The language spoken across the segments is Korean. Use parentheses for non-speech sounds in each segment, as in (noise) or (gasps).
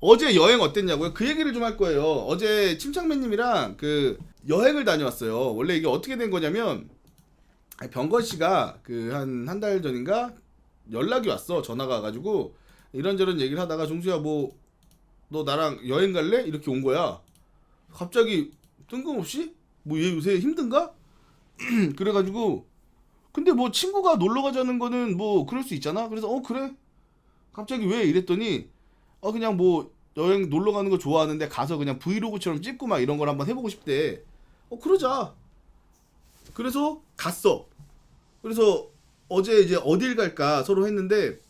어제 여행 어땠냐고요? 그 얘기를 좀 할 거예요. 어제 침착맨님이랑 그 여행을 다녀왔어요. 원래 이게 어떻게 된 거냐면 병건 씨가 그 한 한 달 전인가 연락이 왔어. 전화가 와가지고 이런저런 얘기를 하다가 종수야 뭐 너 나랑 여행 갈래? 이렇게 온 거야. 갑자기 뜬금없이 뭐 얘 요새 힘든가? (clears throat) 그래가지고 근데 뭐 친구가 놀러 가자는 거는 뭐 그럴 수 있잖아. 그래서 어 그래. 갑자기 왜 이랬더니 어 그냥 뭐 여행 놀러 가는 거 좋아하는데 가서 그냥 브이로그처럼 찍고 막 이런 걸 한번 해보고 싶대. 어 그러자. 그래서 갔어. 그래서 어제 이제 어딜 갈까 서로 했는데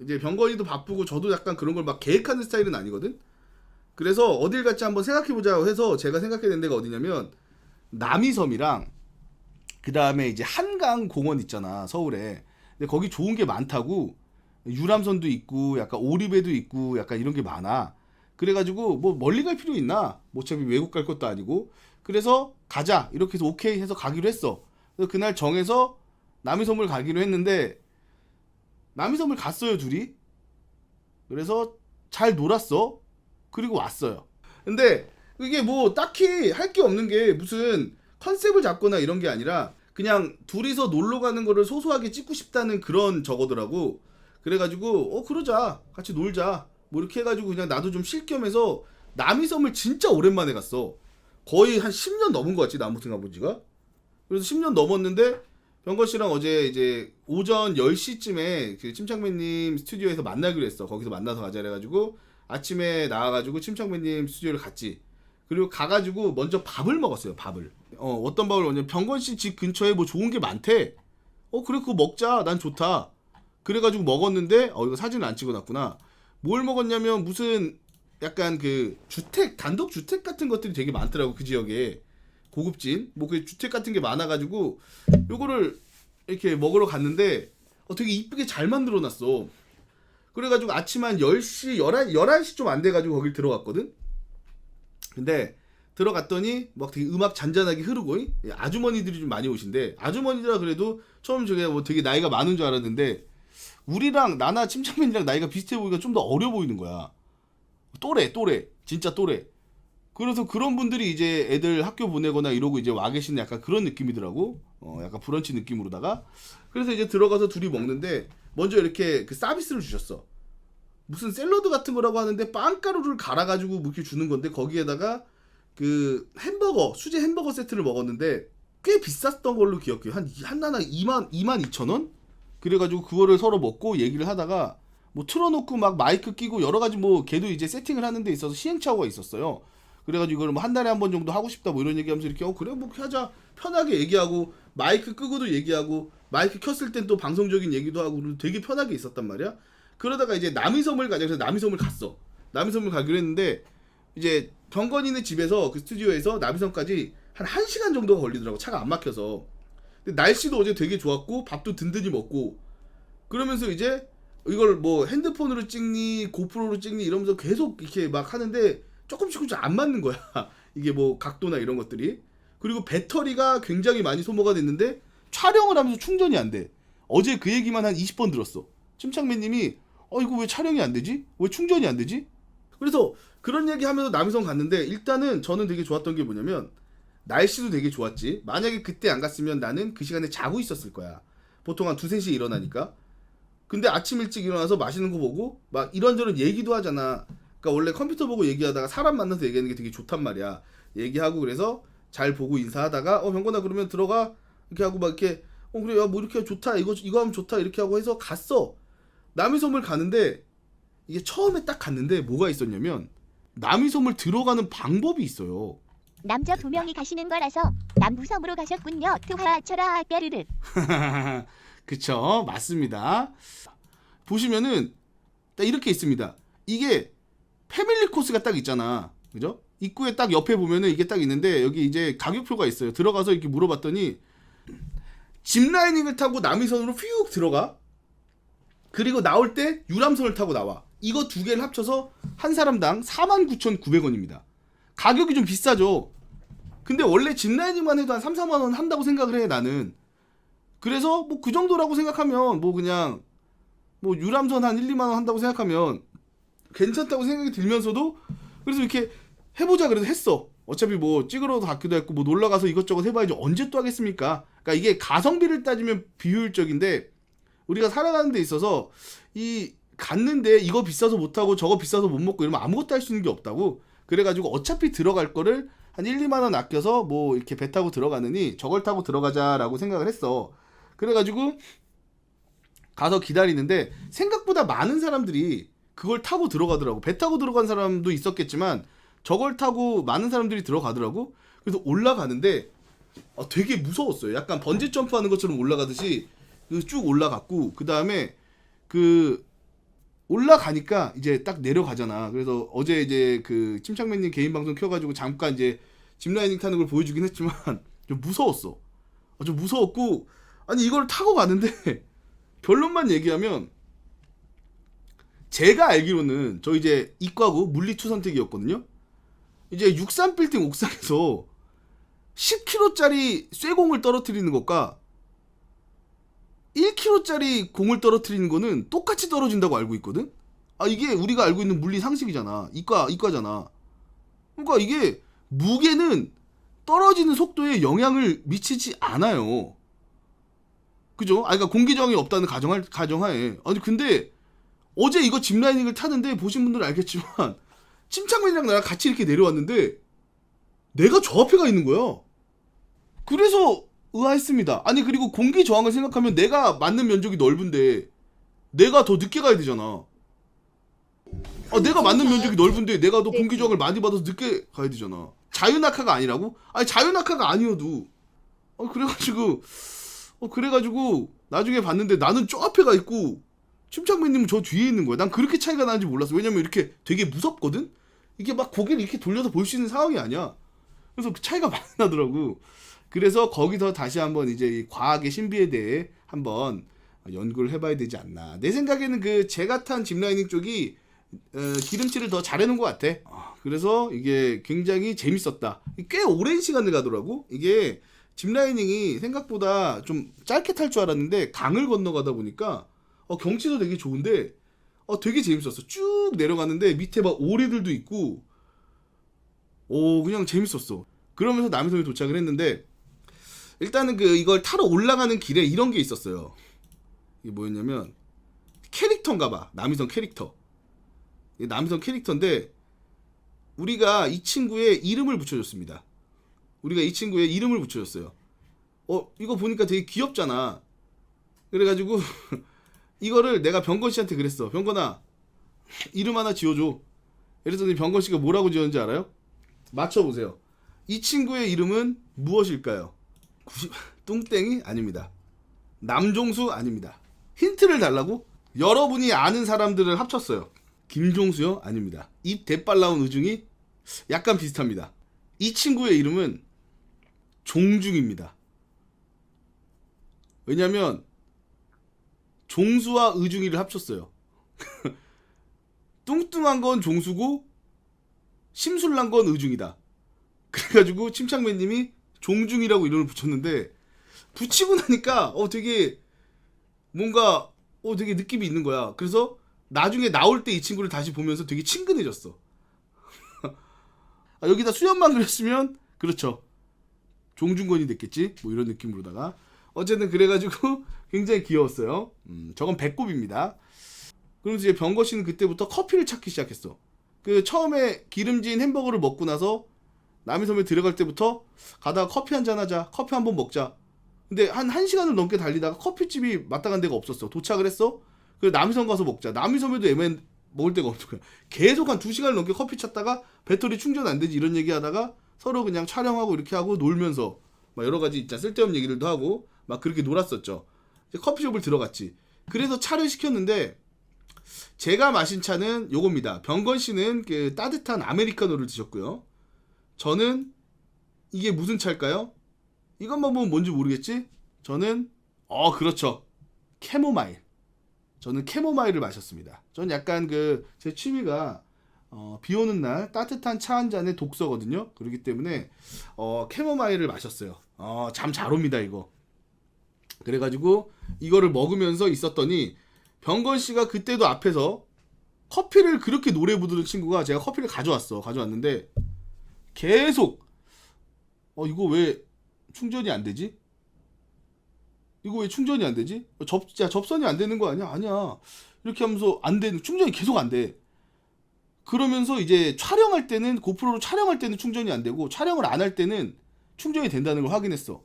이제 병건이도 바쁘고 저도 약간 그런 걸 막 계획하는 스타일은 아니거든. 그래서 어딜 갈지 한번 생각해 보자고 해서 제가 생각해 낸 데가 어디냐면 남이섬이랑 그 다음에 이제 한강 공원 있잖아 서울에. 근데 거기 좋은 게 많다고 유람선도 있고 약간 오리배도 있고 약간 이런 게 많아. 그래가지고 뭐 멀리 갈 필요 있나? 뭐 어차피 외국 갈 것도 아니고. 그래서 가자 이렇게 해서 오케이 해서 가기로 했어. 그래서 그날 정해서 남이섬을 가기로 했는데 남이섬을 갔어요 둘이. 그래서 잘 놀았어. 그리고 왔어요. 근데 이게 뭐 딱히 할 게 없는 게 무슨 컨셉을 잡거나 이런 게 아니라 그냥 둘이서 놀러 가는 거를 소소하게 찍고 싶다는 그런 저거더라고. 그래가지고 어 그러자 같이 놀자 뭐 이렇게 해가지고 그냥 나도 좀 쉴 겸해서 남이섬을 진짜 오랜만에 갔어. 거의 한 10년 넘은 것 같지 나무튼 가본 지가. 그래서 10년 넘었는데 병건 씨랑 어제 이제 오전 10시쯤에 그 침착맨님 스튜디오에서 만나기로 했어. 거기서 만나서 가자 그래가지고 아침에 나와가지고 침착맨님 스튜디오를 갔지. 그리고 가가지고 먼저 밥을 먹었어요. 밥을. 어 어떤 밥을 먹냐면 병건 씨 집 근처에 뭐 좋은 게 많대. 어 그래 그거 먹자. 난 좋다. 그래가지고 먹었는데 어 이거 사진을 안 찍어놨구나. 뭘 먹었냐면 무슨 약간 그 주택 단독 주택 같은 것들이 되게 많더라고 그 지역에 고급진 뭐 그 주택 같은 게 많아가지고 요거를 이렇게 먹으러 갔는데 어 되게 이쁘게 잘 만들어놨어. 그래가지고 아침 한 10시 11, 11시 좀 안 돼가지고 거길 들어갔거든. 근데 들어갔더니 막 되게 음악 잔잔하게 흐르고 이? 아주머니들이 좀 많이 오신데 아주머니들아 그래도 처음 저게 뭐 되게 나이가 많은 줄 알았는데 우리랑 나나 침착맨이랑 나이가 비슷해 보이니까 좀 더 어려 보이는 거야. 또래 또래 진짜 또래. 그래서 그런 분들이 이제 애들 학교 보내거나 이러고 이제 와 계시는 약간 그런 느낌이더라고. 어 약간 브런치 느낌으로다가 그래서 이제 들어가서 둘이 먹는데 먼저 이렇게 그 서비스를 주셨어. 무슨 샐러드 같은 거라고 하는데 빵가루를 갈아가지고 뭐 이렇게 주는 건데 거기에다가 그 햄버거 수제 햄버거 세트를 먹었는데 꽤 비쌌던 걸로 기억해요. 한 한나나 2만 2만 2천 원? 그래가지고 그거를 서로 먹고 얘기를 하다가 뭐 틀어놓고 막 마이크 끼고 여러 가지 뭐 걔도 이제 세팅을 하는 데 있어서 시행착오가 있었어요. 그래가지고 이걸 뭐 한 달에 한 번 정도 하고 싶다 뭐 이런 얘기하면서 이렇게 어 그래 뭐 하자 편하게 얘기하고 마이크 끄고도 얘기하고 마이크 켰을 땐 또 방송적인 얘기도 하고 되게 편하게 있었단 말이야. 그러다가 이제 남이섬을 가자 그래서 남이섬을 갔어. 남이섬을 가기로 했는데 이제 병건이네 집에서 그 스튜디오에서 남이섬까지 한 1시간 정도가 걸리더라고 차가 안 막혀서 근데 날씨도 어제 되게 좋았고 밥도 든든히 먹고. 그러면서 이제 이걸 뭐 핸드폰으로 찍니 고프로로 찍니 이러면서 계속 이렇게 막 하는데 조금씩 조금씩 안 맞는 거야. (laughs) 이게 뭐 각도나 이런 것들이. 그리고 배터리가 굉장히 많이 소모가 됐는데 촬영을 하면서 충전이 안 돼. 어제 그 얘기만 한 20번 들었어. 침착맨님이 어 이거 왜 촬영이 안 되지? 왜 충전이 안 되지? 그래서 그런 얘기 하면서 남이섬 갔는데 일단은 저는 되게 좋았던 게 뭐냐면 날씨도 되게 좋았지. 만약에 그때 안 갔으면 나는 그 시간에 자고 있었을 거야. 보통 한 두세 시에 일어나니까. 근데 아침 일찍 일어나서 맛있는 거 보고 막 이런저런 얘기도 하잖아. 그러니까 원래 컴퓨터 보고 얘기하다가 사람 만나서 얘기하는 게 되게 좋단 말이야. 얘기하고 그래서 잘 보고 인사하다가 어 병건아 그러면 들어가 이렇게 하고 막 이렇게 어 그래 야뭐 이렇게 좋다 이거 이거 하면 좋다 이렇게 하고 해서 갔어. 남이섬을 가는데 이게 처음에 딱 갔는데 뭐가 있었냐면 남이섬을 들어가는 방법이 있어요. 남자 두 명이 가시는 거라서 남부섬으로 가셨군요. 투하철아 뼈르르. (laughs) 그쵸? 맞습니다. 보시면은 딱 이렇게 있습니다. 이게 패밀리 코스가 딱 있잖아. 그죠? 입구에 딱 옆에 보면은 이게 딱 있는데 여기 이제 가격표가 있어요. 들어가서 이렇게 물어봤더니 짚라이닝을 타고 남이선으로 휙 들어가? 그리고 나올 때 유람선을 타고 나와. 이거 두 개를 합쳐서 한 사람당 49,900원입니다. 가격이 좀 비싸죠 근데 원래 짚라이닝만 해도 한 3, 4만 원 한다고 생각을 해 나는 그래서 뭐 그 정도라고 생각하면 뭐 그냥 뭐 유람선 한 1, 2만 원 한다고 생각하면 괜찮다고 생각이 들면서도 그래서 이렇게 해보자 그래서 했어. 어차피 뭐 찍으러 갔기도 했고 뭐 놀러 가서 이것저것 해봐야지 언제 또 하겠습니까? 그러니까 이게 가성비를 따지면 비효율적인데 우리가 살아가는 데 있어서 이 갔는데 이거 비싸서 못 하고 저거 비싸서 못 먹고 이러면 아무것도 할 수 있는 게 없다고. 그래가지고 어차피 들어갈 거를 한 1, 2만 원 아껴서 뭐 이렇게 배 타고 들어가느니 저걸 타고 들어가자라고 생각을 했어. 그래가지고 가서 기다리는데 생각보다 많은 사람들이 그걸 타고 들어가더라고. 배 타고 들어간 사람도 있었겠지만 저걸 타고 많은 사람들이 들어가더라고. 그래서 올라가는데 어, 되게 무서웠어요. 약간 번지 점프하는 것처럼 올라가듯이 그쭉 올라갔고 그 다음에 그 올라가니까 이제 딱 내려가잖아. 그래서 어제 이제 그 침착맨님 개인 방송 켜가지고 잠깐 이제 짚라이닝 타는 걸 보여주긴 했지만 (laughs) 좀 무서웠어. 아, 좀 무서웠고 아니 이걸 타고 가는데 (laughs) 결론만 얘기하면 제가 알기로는 저 이제 이과고 물리 투 선택이었거든요. 이제 63빌딩 옥상에서 10kg짜리 쇠공을 떨어뜨리는 것과 1kg짜리 공을 떨어뜨리는 거는 똑같이 떨어진다고 알고 있거든. 아 이게 우리가 알고 있는 물리 상식이잖아. 이과 이과잖아. 그러니까 이게 무게는 떨어지는 속도에 영향을 미치지 않아요. 그죠? 아 그러니까 공기 저항이 없다는 가정할 가정하에. 아니 근데 어제 이거 짚라이닝을 타는데 보신 분들은 알겠지만 (laughs) 침착맨이랑 나랑 같이 이렇게 내려왔는데 내가 저 앞에 가 있는 거야. 그래서 의아했습니다. 아니 그리고 공기 저항을 생각하면 내가 맞는 면적이 넓은데 내가 더 늦게 가야 되잖아. 아, 내가 맞는 면적이 넓은데 내가 더 공기 저항을 많이 받아서 늦게 가야 되잖아. 자유낙하가 아니라고? 아니 자유낙하가 아니어도 어 그래가지고 어 그래가지고 나중에 봤는데 나는 저 앞에 가 있고 침착맨님은 저 뒤에 있는 거야. 난 그렇게 차이가 나는지 몰랐어. 왜냐면 이렇게 되게 무섭거든. 이게 막 고개를 이렇게 돌려서 볼 수 있는 상황이 아니야. 그래서 그 차이가 많이 나더라고. 그래서 거기서 다시 한번 이제 이 과학의 신비에 대해 한번 연구를 해봐야 되지 않나. 내 생각에는 그 제가 탄 짚라이닝 쪽이 어, 기름칠을 더 잘해놓은 것 같아. 아, 그래서 이게 굉장히 재밌었다. 꽤 오랜 시간을 가더라고. 이게 짚라이닝이 생각보다 좀 짧게 탈 줄 알았는데 강을 건너가다 보니까 어, 경치도 되게 좋은데 어, 되게 재밌었어. 쭉 내려가는데 밑에 막 오리들도 있고 오 그냥 재밌었어. 그러면서 남이섬에 도착을 했는데 일단은 그 이걸 타러 올라가는 길에 이런 게 있었어요. 이게 뭐였냐면 캐릭터인가 봐. 남이섬 캐릭터. 남이섬 캐릭터인데 우리가 이 친구의 이름을 붙여줬습니다. 우리가 이 친구의 이름을 붙여줬어요. 어 이거 보니까 되게 귀엽잖아. 그래가지고 (laughs) 이거를 내가 병건 씨한테 그랬어. 병건아 이름 하나 지어줘. 그랬더니 병건 씨가 뭐라고 지었는지 알아요? 맞춰보세요. 이 친구의 이름은 무엇일까요? 90... 뚱땡이 아닙니다. 남종수 아닙니다. 힌트를 달라고? 여러분이 아는 사람들을 합쳤어요. 김종수요? 아닙니다. 입 대빨 나온 의중이 약간 비슷합니다. 이 친구의 이름은 종중입니다. 왜냐면 종수와 의중이를 합쳤어요. (laughs) 뚱뚱한 건 종수고 심술난 건 의중이다. 그래가지고 침착맨님이 종중이라고 이름을 붙였는데 붙이고 나니까 어 되게 뭔가 어 되게 느낌이 있는 거야. 그래서 나중에 나올 때 이 친구를 다시 보면서 되게 친근해졌어. (laughs) 아, 여기다 수염만 그렸으면 그렇죠. 종중건이 됐겠지. 뭐 이런 느낌으로다가 어쨌든 그래가지고 (laughs) 굉장히 귀여웠어요. 음, 저건 배꼽입니다. 그러면서 이제 병거 씨는 그때부터 커피를 찾기 시작했어. 그 처음에 기름진 햄버거를 먹고 나서 남이섬에 들어갈 때부터 가다가 커피 한잔 하자. 커피 한 번 먹자. 근데 한 1시간을 넘게 달리다가 커피집이 마땅한 데가 없었어. 도착을 했어. 그래 남이섬 가서 먹자. 남이섬에도 애매한 먹을 데가 없는 거야. 계속 한 2시간을 넘게 커피 찾다가 배터리 충전 안 되지 이런 얘기 하다가 서로 그냥 촬영하고 이렇게 하고 놀면서 막 여러 가지 있자 쓸데없는 얘기들도 하고 막 그렇게 놀았었죠. 커피숍을 들어갔지. 그래서 차를 시켰는데 제가 마신 차는 요겁니다. 병건 씨는 그 따뜻한 아메리카노를 드셨고요. 저는 이게 무슨 차일까요? 이것만 보면 뭔지 모르겠지? 저는 어 그렇죠. 캐모마일. 저는 캐모마일을 마셨습니다. 저는 약간 그 제 취미가 어, 비 오는 날 따뜻한 차 한 잔에 독서거든요. 그렇기 때문에 어, 캐모마일을 마셨어요. 어, 잠 잘 옵니다 이거. 그래가지고 이거를 먹으면서 있었더니 병건 씨가 그때도 앞에서 커피를 그렇게 노래 부르는 친구가 제가 커피를 가져왔어. 가져왔는데 계속 어 이거 왜 충전이 안 되지? 이거 왜 충전이 안 되지? 어, 접, 야, 접선이 안 되는 거 아니야? 아니야. 이렇게 하면서 안 되는, 충전이 계속 안 돼. 그러면서 이제 촬영할 때는, 고프로로 촬영할 때는 충전이 안 되고, 촬영을 안 할 때는 충전이 된다는 걸 확인했어.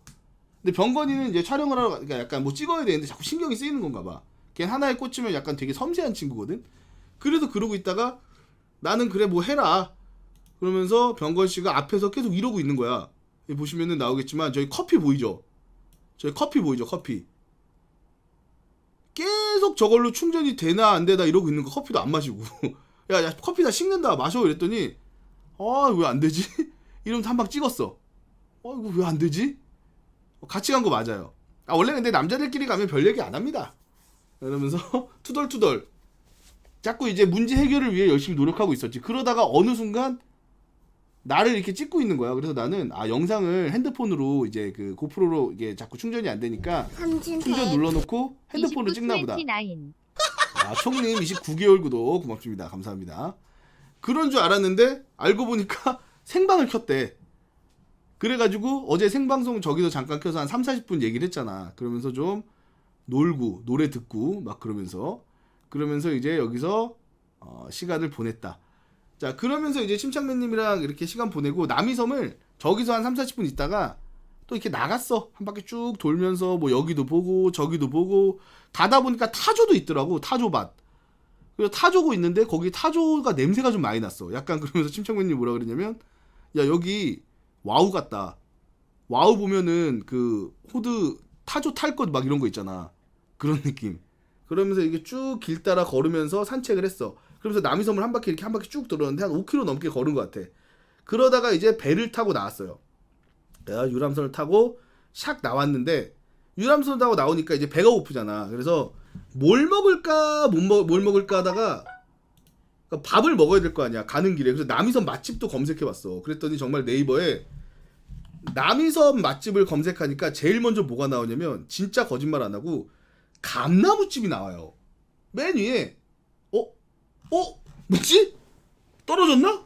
근데 병건이는 이제 촬영을 하러, 그러니까 약간 뭐 찍어야 되는데 자꾸 신경이 쓰이는 건가 봐. 걔 하나에 꽂히면 약간 되게 섬세한 친구거든? 그래도 그러고 있다가, 나는 그래, 뭐 해라. 그러면서 병건 씨가 앞에서 계속 이러고 있는 거야. 보시면은 나오겠지만, 저기 커피 보이죠? 저기 커피 보이죠? 커피. 계속 저걸로 충전이 되나 안 되나 이러고 있는 거 커피도 안 마시고. (laughs) 야, 야 커피 다 식는다 마셔 이랬더니 아 왜 안 되지? (laughs) 이러면서 한 방 찍었어. 어 이거 왜 안 되지? 같이 간 거 맞아요. 아 원래 근데 남자들끼리 가면 별 얘기 안 합니다. 이러면서 (laughs) 투덜투덜. 자꾸 이제 문제 해결을 위해 열심히 노력하고 있었지. 그러다가 어느 순간 나를 이렇게 찍고 있는 거야. 그래서 나는 아 영상을 핸드폰으로 이제 그 고프로로 이게 자꾸 충전이 안 되니까 충전 눌러놓고 핸드폰으로 찍나 보다. 29. 아 총님 29개월 구독 고맙습니다. 감사합니다. 그런 줄 알았는데 알고 보니까 (laughs) 생방을 켰대. 그래가지고 어제 생방송 저기서 잠깐 켜서 한 3, 40분 얘기를 했잖아. 그러면서 좀 놀고 노래 듣고 막 그러면서 그러면서 이제 여기서 어, 시간을 보냈다. 자 그러면서 이제 침착맨님이랑 이렇게 시간 보내고 남이섬을 저기서 한 3, 40분 있다가 또 이렇게 나갔어. 한 바퀴 쭉 돌면서 뭐 여기도 보고 저기도 보고 가다 보니까 타조도 있더라고. 타조밭. 그래서 타조고 있는데 거기 타조가 냄새가 좀 많이 났어. 약간 그러면서 침착맨님 뭐라 그랬냐면 야 여기 와우 같다. 와우 보면은 그 호드 타조 탈 것 막 이런 거 있잖아. 그런 느낌. 그러면서 이게 쭉 길 따라 걸으면서 산책을 했어. 그러면서 남이섬을 한 바퀴 이렇게 한 바퀴 쭉 돌았는데 한 5km 넘게 걸은 것 같아. 그러다가 이제 배를 타고 나왔어요. 내가 유람선을 타고 샥 나왔는데 유람선 타고 나오니까 이제 배가 고프잖아. 그래서 뭘 먹을까 못 먹, 뭘 먹을까 하다가 그러니까 밥을 먹어야 될 거 아니야. 가는 길에. 그래서 남이섬 맛집도 검색해 봤어. 그랬더니 정말 네이버에 남이섬 맛집을 검색하니까 제일 먼저 뭐가 나오냐면 진짜 거짓말 안 하고 감나무집이 나와요. 맨 위에 어? 어? 뭐지? 떨어졌나?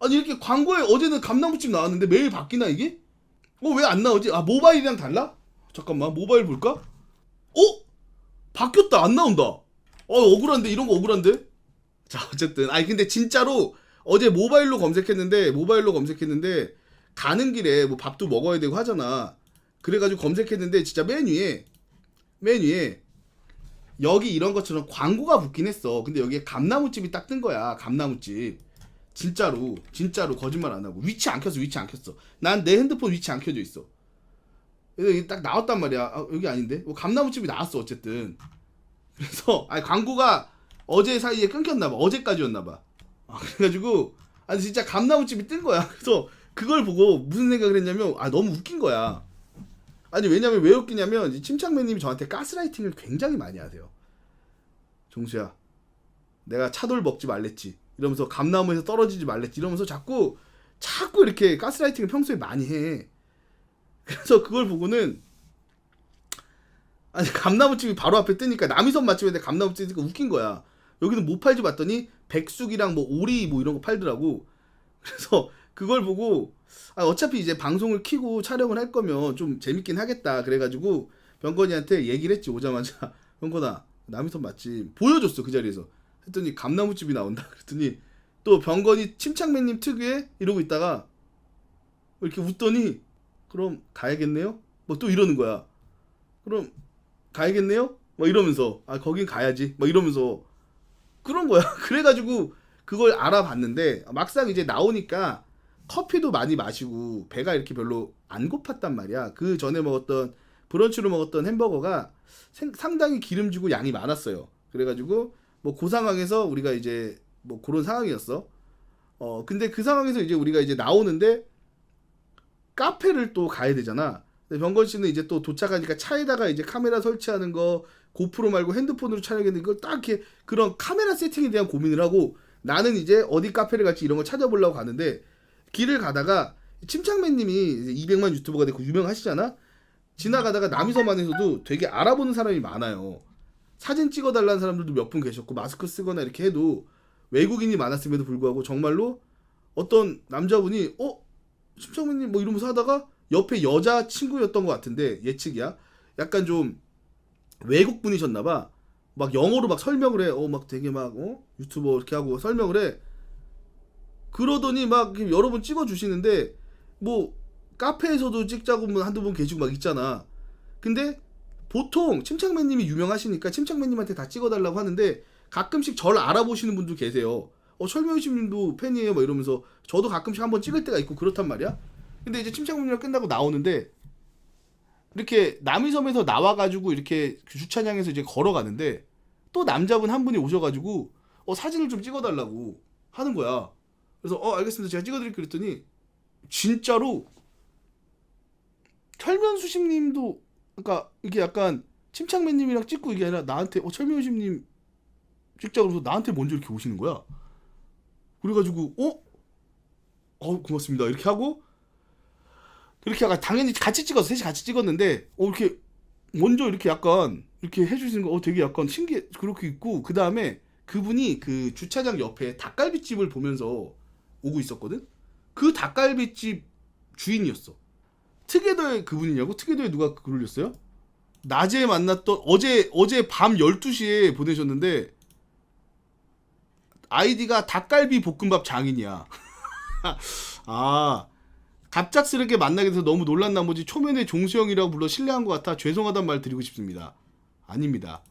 아니 이렇게 광고에 어제는 감나무집 나왔는데 매일 바뀌나 이게? 어 왜 안 나오지? 아 모바일이랑 달라? 잠깐만 모바일 볼까? 어? 바뀌었다 안 나온다. 어 억울한데 이런 거 억울한데? 자 어쨌든 아니 근데 진짜로 어제 모바일로 검색했는데 모바일로 검색했는데 가는 길에 뭐 밥도 먹어야 되고 하잖아. 그래가지고 검색했는데 진짜 맨 위에 맨 위에 여기 이런 것처럼 광고가 붙긴 했어. 근데 여기에 감나무집이 딱 뜬 거야. 감나무집. 진짜로 진짜로 거짓말 안 하고. 위치 안 켰어 위치 안 켰어. 난 내 핸드폰 위치 안 켜져 있어. 이게 딱 나왔단 말이야. 아, 여기 아닌데? 뭐 감나무집이 나왔어 어쨌든. 그래서 아니 광고가 어제 사이에 끊겼나 봐. 어제까지였나 봐. 아, 그래가지고 아니 진짜 감나무집이 뜬 거야. 그래서 그걸 보고 무슨 생각을 했냐면 아 너무 웃긴 거야. 아니 왜냐면 왜 웃기냐면 이 침착맨님이 저한테 가스라이팅을 굉장히 많이 하세요 종수야 내가 차돌 먹지 말랬지 이러면서 감나무에서 떨어지지 말랬지 이러면서 자꾸 자꾸 이렇게 가스라이팅을 평소에 많이 해. 그래서 그걸 보고는 아니 감나무집이 바로 앞에 뜨니까 남이섬 맛집인데 감나무집 뜨니까 웃긴 거야. 여기는 뭐 팔지 봤더니 백숙이랑 뭐 오리 뭐 이런 거 팔더라고. 그래서 그걸 보고 아 어차피 이제 방송을 키고 촬영을 할 거면 좀 재밌긴 하겠다. 그래가지고 병건이한테 얘기를 했지 오자마자 (laughs) 병건아 남이섬 맛집 보여줬어 그 자리에서. 했더니 감나무집이 나온다. 그랬더니 또 병건이 침착맨님 특유의 이러고 있다가 이렇게 웃더니 그럼 가야겠네요? 뭐 또 이러는 거야. 그럼 가야겠네요? 뭐 이러면서 아 거긴 가야지. 뭐 이러면서 그런 거야. (laughs) 그래가지고 그걸 알아봤는데 막상 이제 나오니까 커피도 많이 마시고 배가 이렇게 별로 안 고팠단 말이야. 그 전에 먹었던 브런치로 먹었던 햄버거가 생- 상당히 기름지고 양이 많았어요 그래가지고 뭐 그 상황에서 우리가 이제 뭐 그런 상황이었어. 어 근데 그 상황에서 이제 우리가 이제 나오는데 카페를 또 가야 되잖아. 근데 병건 씨는 이제 또 도착하니까 차에다가 이제 카메라 설치하는 거 고프로 말고 핸드폰으로 촬영했는데 이걸 딱 이렇게 그런 카메라 세팅에 대한 고민을 하고 나는 이제 어디 카페를 갈지 이런 거 찾아보려고 가는데 길을 가다가 침착맨님이 이제 200만 유튜버가 되고 유명하시잖아. 지나가다가 남이섬 안에서도 되게 알아보는 사람이 많아요. 사진 찍어달라는 사람들도 몇 분 계셨고 마스크 쓰거나 이렇게 해도 외국인이 많았음에도 불구하고 정말로 어떤 남자분이 어? 심창민님 뭐 이러면서 하다가 옆에 여자 친구였던 것 같은데 예측이야. 약간 좀 외국 분이셨나봐. 막 영어로 막 설명을 해 어 막 되게 막 어? 유튜버 이렇게 하고 설명을 해. 그러더니 막 여러 번 찍어 주시는데 뭐 카페에서도 찍자고 뭐 한두 분 계시고 막 있잖아 근데 보통 침착맨님이 유명하시니까 침착맨님한테 다 찍어달라고 하는데 가끔씩 저를 알아보시는 분도 계세요. 어 철명심님도 팬이에요, 막 이러면서 저도 가끔씩 한번 찍을 때가 있고 그렇단 말이야. 근데 이제 침착맨이랑 끝나고 나오는데 이렇게 남이섬에서 나와가지고 이렇게 그 주차장에서 이제 걸어가는데 또 남자분 한 분이 오셔가지고 어 사진을 좀 찍어달라고 하는 거야. 그래서 어 알겠습니다, 제가 찍어드릴게요 그랬더니 진짜로 철면수심님도 그러니까 이게 약간 침착맨님이랑 찍고 이게 아니라 나한테 어 철면수심님 찍자 그러면서 나한테 먼저 이렇게 오시는 거야. 그래가지고 어? 어 고맙습니다 이렇게 하고 이렇게 약간 당연히 같이 찍어서 셋이 같이 찍었는데 어 이렇게 먼저 이렇게 약간 이렇게 해주시는 거 어 되게 약간 신기해 그렇게 있고 그 다음에 그분이 그 주차장 옆에 닭갈비집을 보면서 오고 있었거든. 그 닭갈비집 주인이었어. 특혜도에 그분이냐고? 특혜도에 누가 글 올렸어요? 낮에 만났던 어제 어제 밤 12시에 보내셨는데 아이디가 닭갈비 볶음밥 장인이야. (laughs) 아 갑작스럽게 만나게 돼서 너무 놀란 나머지 초면에 종수형이라고 불러 신뢰한 것 같아 죄송하단 말 드리고 싶습니다. 아닙니다.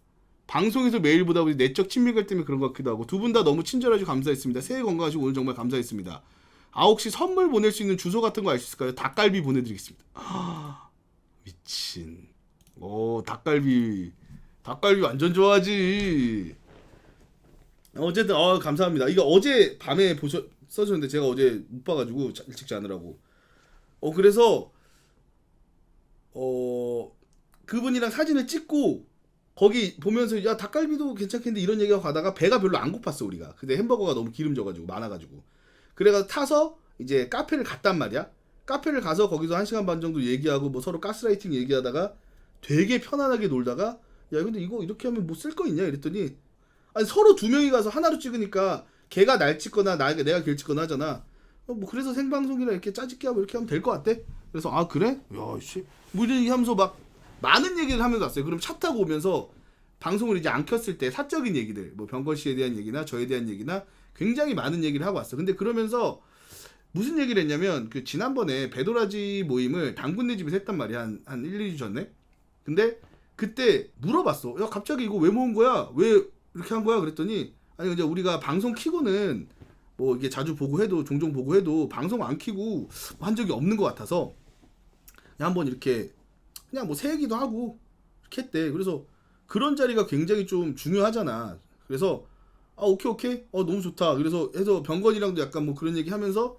방송에서 매일 보다 보니 내적 친밀감 때문에 그런 것 같기도 하고 두 분 다 너무 친절하시고 감사했습니다. 새해 건강하시고 오늘 정말 감사했습니다. 아 혹시 선물 보낼 수 있는 주소 같은 거 알 수 있을까요? 닭갈비 보내드리겠습니다. 아, (gasps) 미친. 오 닭갈비. 닭갈비 완전 좋아하지. 어쨌든 어 감사합니다. 이거 어제 밤에 보셔 써주는데 제가 어제 못 봐가지고 자- 일찍 자느라고. 어 그래서 어 그분이랑 사진을 찍고 거기 보면서 야 닭갈비도 괜찮겠는데 이런 얘기가 가다가 배가 별로 안 고팠어 우리가. 근데 햄버거가 너무 기름져가지고 많아가지고. 그래가 타서 이제 카페를 갔단 말이야. 카페를 가서 거기서 한 시간 반 정도 얘기하고 뭐 서로 가스라이팅 얘기하다가 되게 편안하게 놀다가 야 근데 이거 이렇게 하면 뭐 쓸 거 있냐 이랬더니 아니 서로 두 명이 가서 하나로 찍으니까 걔가 날 찍거나 나 내가 걔를 찍거나 하잖아. 어, 뭐 그래서 생방송이라 이렇게 짜집기 하고 이렇게 하면 될 것 같대. 그래서 아 그래? 야씨 뭐 이렇게 하면서 막 많은 얘기를 하면서 왔어요. 그럼 차 타고 오면서 방송을 이제 안 켰을 때 사적인 얘기들, 뭐 병건 씨에 대한 얘기나 저에 대한 얘기나 굉장히 많은 얘기를 하고 왔어. 근데 그러면서 무슨 얘기를 했냐면 그 지난번에 배도라지 모임을 당군네 집에서 했단 말이야. 한, 한 1, 2주 전에. 근데 그때 물어봤어. 야 갑자기 이거 왜 모은 거야? 왜 이렇게 한 거야? 그랬더니 아니 이제 우리가 방송 키고는 뭐 이게 자주 보고 해도 종종 보고 해도 방송 안 키고 한 적이 없는 것 같아서 그냥 한번 이렇게 그냥 뭐 새 얘기도 하고 이렇게 했대. 그래서 그런 자리가 굉장히 좀 중요하잖아. 그래서 아 오케이 오케이 어 너무 좋다. 그래서 해서 병건이랑도 약간 뭐 그런 얘기 하면서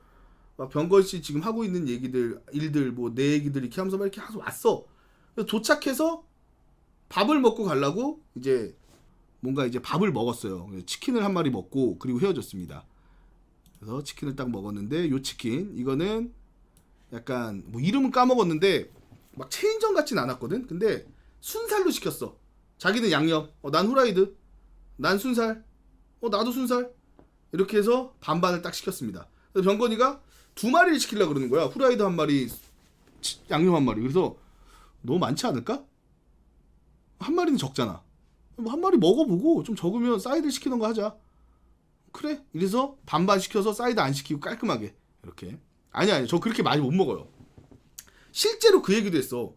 막 병건 씨 지금 하고 있는 얘기들 일들 뭐 내 얘기들 이렇게 하면서 막 이렇게 하서 왔어. 도착해서 밥을 먹고 가려고 이제 뭔가 이제 밥을 먹었어요. 치킨을 한 마리 먹고 그리고 헤어졌습니다. 그래서 치킨을 딱 먹었는데 요 치킨 이거는 약간 뭐 이름은 까먹었는데 막 체인점 같진 않았거든. 근데 순살로 시켰어. 자기는 양념, 어, 난 후라이드, 난 순살, 어 나도 순살 이렇게 해서 반반을 딱 시켰습니다. 그래서 병건이가 두 마리를 시키려 그러는 거야. 후라이드 한 마리, 치- 양념 한 마리. 그래서 너무 많지 않을까? 한 마리는 적잖아. 뭐 한 마리 먹어보고 좀 적으면 사이드 시키는 거 하자. 그래. 이래서 반반 시켜서 사이드 안 시키고 깔끔하게 이렇게. 아니 아니 저 그렇게 많이 못 먹어요. 실제로 그 얘기도 했어.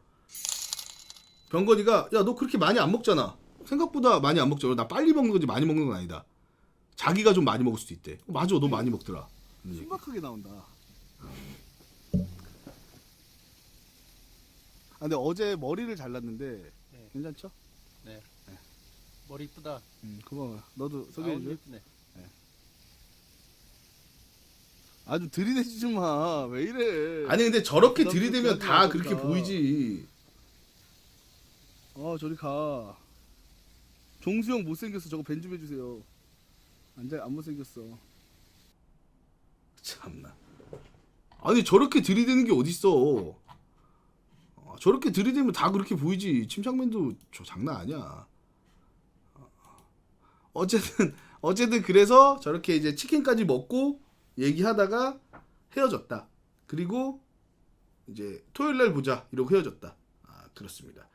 병건이가 야 너 그렇게 많이 안 먹잖아. 생각보다 많이 안 먹잖아. 나 빨리 먹는 거지 많이 먹는 건 아니다. 자기가 좀 많이 먹을 수도 있대. 어, 맞아 너 많이 먹더라. 심각하게 나온다. 아 근데 어제 머리를 잘랐는데 네. 괜찮죠? 머리 이쁘다. 응 고마워. 너도 아, 소개해줘. 오늘 이쁘네. 아주 들이대지 마. 왜 이래? 아니 근데 저렇게 들이대면 다 마, 그렇게. 보이지. 어 저리 가. 종수 형 못생겼어. 저거 벤 좀 해주세요. 안잘 안 못생겼어. 참나. 아니 저렇게 들이대는 게 어딨어. 아, 저렇게 들이대면 다 그렇게 보이지. 침착맨도 저 장난 아니야. 어쨌든 어쨌든 그래서 저렇게 이제 치킨까지 먹고 얘기하다가 헤어졌다. 그리고 이제 토요일 날 보자 이러고 헤어졌다. 아 그렇습니다.